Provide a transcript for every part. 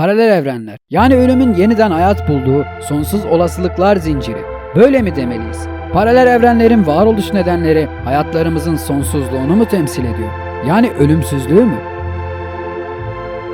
paralel evrenler. Yani ölümün yeniden hayat bulduğu sonsuz olasılıklar zinciri. Böyle mi demeliyiz? Paralel evrenlerin varoluş nedenleri hayatlarımızın sonsuzluğunu mu temsil ediyor? Yani ölümsüzlüğü mü?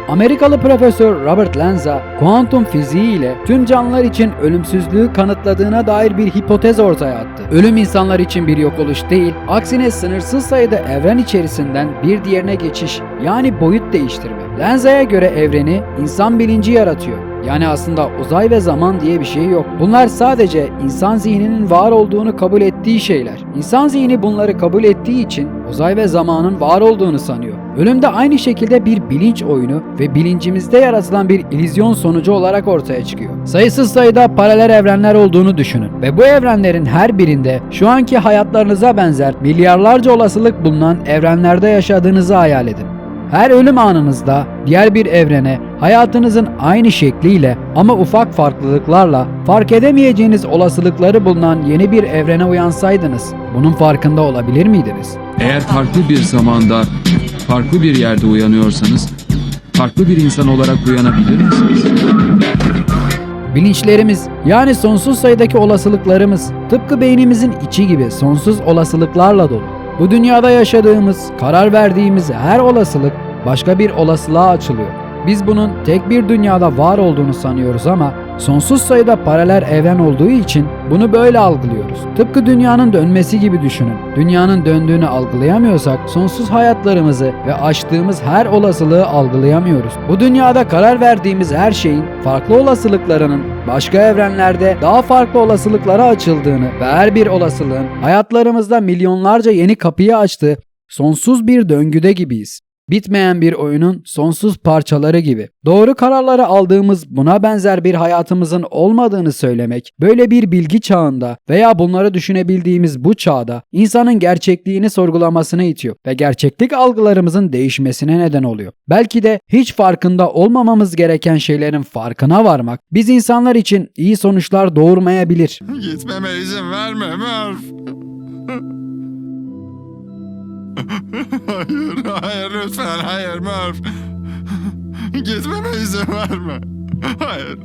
Amerikalı profesör Robert Lanza, kuantum fiziği ile tüm canlılar için ölümsüzlüğü kanıtladığına dair bir hipotez ortaya attı. Ölüm insanlar için bir yok oluş değil, aksine sınırsız sayıda evren içerisinden bir diğerine geçiş, yani boyut değiştirme. Lanza'ya göre evreni insan bilinci yaratıyor. Yani aslında uzay ve zaman diye bir şey yok. Bunlar sadece insan zihninin var olduğunu kabul ettiği şeyler. İnsan zihni bunları kabul ettiği için uzay ve zamanın var olduğunu sanıyor. Ölüm de aynı şekilde bir bilinç oyunu ve bilincimizde yaratılan bir illüzyon sonucu olarak ortaya çıkıyor. Sayısız sayıda paralel evrenler olduğunu düşünün ve bu evrenlerin her birinde şu anki hayatlarınıza benzer milyarlarca olasılık bulunan evrenlerde yaşadığınızı hayal edin. Her ölüm anınızda diğer bir evrene hayatınızın aynı şekliyle ama ufak farklılıklarla fark edemeyeceğiniz olasılıkları bulunan yeni bir evrene uyansaydınız bunun farkında olabilir miydiniz? Eğer farklı bir zamanda, farklı bir yerde uyanıyorsanız, farklı bir insan olarak uyanabilir misiniz? Bilinçlerimiz yani sonsuz sayıdaki olasılıklarımız tıpkı beynimizin içi gibi sonsuz olasılıklarla dolu. Bu dünyada yaşadığımız, karar verdiğimiz her olasılık başka bir olasılığa açılıyor. Biz bunun tek bir dünyada var olduğunu sanıyoruz ama sonsuz sayıda paralel evren olduğu için bunu böyle algılıyoruz. Tıpkı dünyanın dönmesi gibi düşünün. Dünyanın döndüğünü algılayamıyorsak sonsuz hayatlarımızı ve açtığımız her olasılığı algılayamıyoruz. Bu dünyada karar verdiğimiz her şeyin farklı olasılıklarının başka evrenlerde daha farklı olasılıklara açıldığını ve her bir olasılığın hayatlarımızda milyonlarca yeni kapıyı açtığı sonsuz bir döngüde gibiyiz. Bitmeyen bir oyunun sonsuz parçaları gibi. Doğru kararları aldığımız buna benzer bir hayatımızın olmadığını söylemek, böyle bir bilgi çağında veya bunları düşünebildiğimiz bu çağda insanın gerçekliğini sorgulamasına itiyor ve gerçeklik algılarımızın değişmesine neden oluyor. Belki de hiç farkında olmamamız gereken şeylerin farkına varmak biz insanlar için iyi sonuçlar doğurmayabilir. Gitmeme izin verme Murph. Hayır, hayır lütfen hayır Murph. Gitmeme izin verme. Hayır.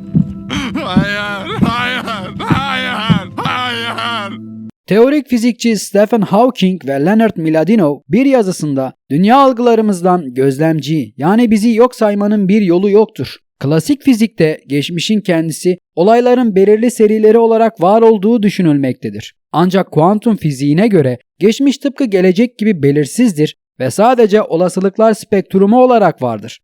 Hayır, hayır, hayır, hayır. Teorik fizikçi Stephen Hawking ve Leonard Mlodinow bir yazısında dünya algılarımızdan gözlemci yani bizi yok saymanın bir yolu yoktur. Klasik fizikte geçmişin kendisi olayların belirli serileri olarak var olduğu düşünülmektedir. Ancak kuantum fiziğine göre geçmiş tıpkı gelecek gibi belirsizdir ve sadece olasılıklar spektrumu olarak vardır.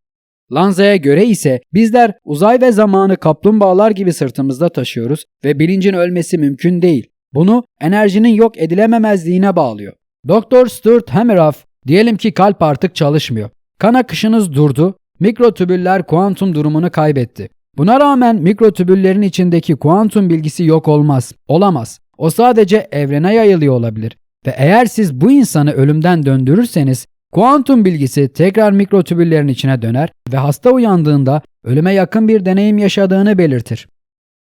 Lanza'ya göre ise bizler uzay ve zamanı kaplumbağalar gibi sırtımızda taşıyoruz ve bilincin ölmesi mümkün değil. Bunu enerjinin yok edilememezliğine bağlıyor. Dr. Stuart Hameroff diyelim ki kalp artık çalışmıyor. Kan akışınız durdu, mikrotübüller kuantum durumunu kaybetti. Buna rağmen mikrotübüllerin içindeki kuantum bilgisi yok olmaz, olamaz. O sadece evrene yayılıyor olabilir. Ve eğer siz bu insanı ölümden döndürürseniz kuantum bilgisi tekrar mikrotübüllerin içine döner ve hasta uyandığında ölüme yakın bir deneyim yaşadığını belirtir.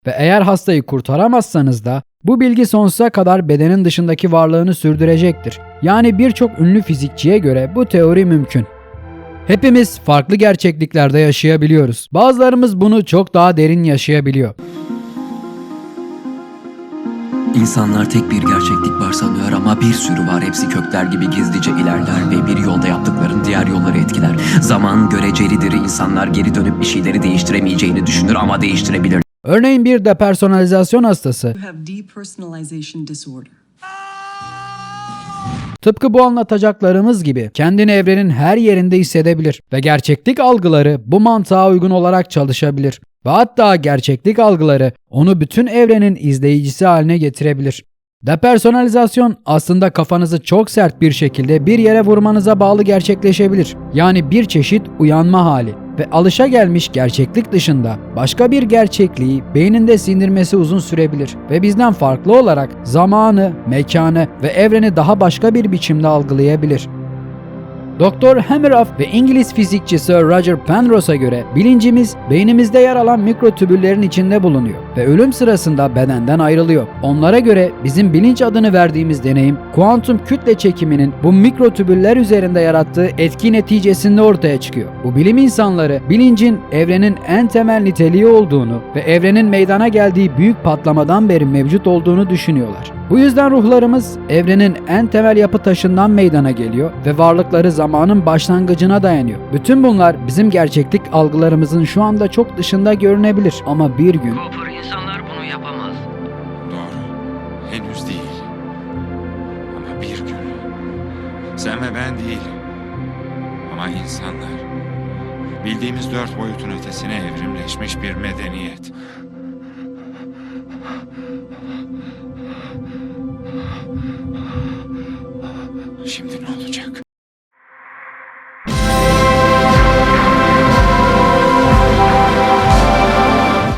Ve eğer hastayı kurtaramazsanız da bu bilgi sonsuza kadar bedenin dışındaki varlığını sürdürecektir. Yani birçok ünlü fizikçiye göre bu teori mümkün. Hepimiz farklı gerçekliklerde yaşayabiliyoruz. Bazılarımız bunu çok daha derin yaşayabiliyor. İnsanlar tek bir gerçeklik var sanıyor ama bir sürü var. Hepsi kökler gibi gizlice ilerler ve bir yolda yaptıkların diğer yolları etkiler. Zaman görecelidir. İnsanlar geri dönüp bir şeyleri değiştiremeyeceğini düşünür ama değiştirebilir. Örneğin bir depersonalizasyon hastası You have depersonalization disorder. Tıpkı bu anlatacaklarımız gibi kendini evrenin her yerinde hissedebilir ve gerçeklik algıları bu mantığa uygun olarak çalışabilir. Ve hatta gerçeklik algıları onu bütün evrenin izleyicisi haline getirebilir. Depersonalizasyon aslında kafanızı çok sert bir şekilde bir yere vurmanıza bağlı gerçekleşebilir. Yani bir çeşit uyanma hali ve alışa gelmiş gerçeklik dışında başka bir gerçekliği beyninde sindirmesi uzun sürebilir ve bizden farklı olarak zamanı, mekanı ve evreni daha başka bir biçimde algılayabilir. Doktor Hameroff ve İngiliz fizikçi Sir Roger Penrose'a göre bilincimiz beynimizde yer alan mikrotübüllerin içinde bulunuyor ve ölüm sırasında bedenden ayrılıyor. Onlara göre bizim bilinç adını verdiğimiz deneyim kuantum kütle çekiminin bu mikrotübüller üzerinde yarattığı etki neticesinde ortaya çıkıyor. Bu bilim insanları bilincin evrenin en temel niteliği olduğunu ve evrenin meydana geldiği büyük patlamadan beri mevcut olduğunu düşünüyorlar. Bu yüzden ruhlarımız evrenin en temel yapı taşından meydana geliyor ve varlıkları zamanın başlangıcına dayanıyor. Bütün bunlar bizim gerçeklik algılarımızın şu anda çok dışında görünebilir ama bir gün Cooper insanlar bunu yapamaz. Doğru. Henüz değil. Ama bir gün. Sen ve ben değil. Ama insanlar. Bildiğimiz dört boyutun ötesine evrimleşmiş bir medeniyet. Şimdi ne olacak?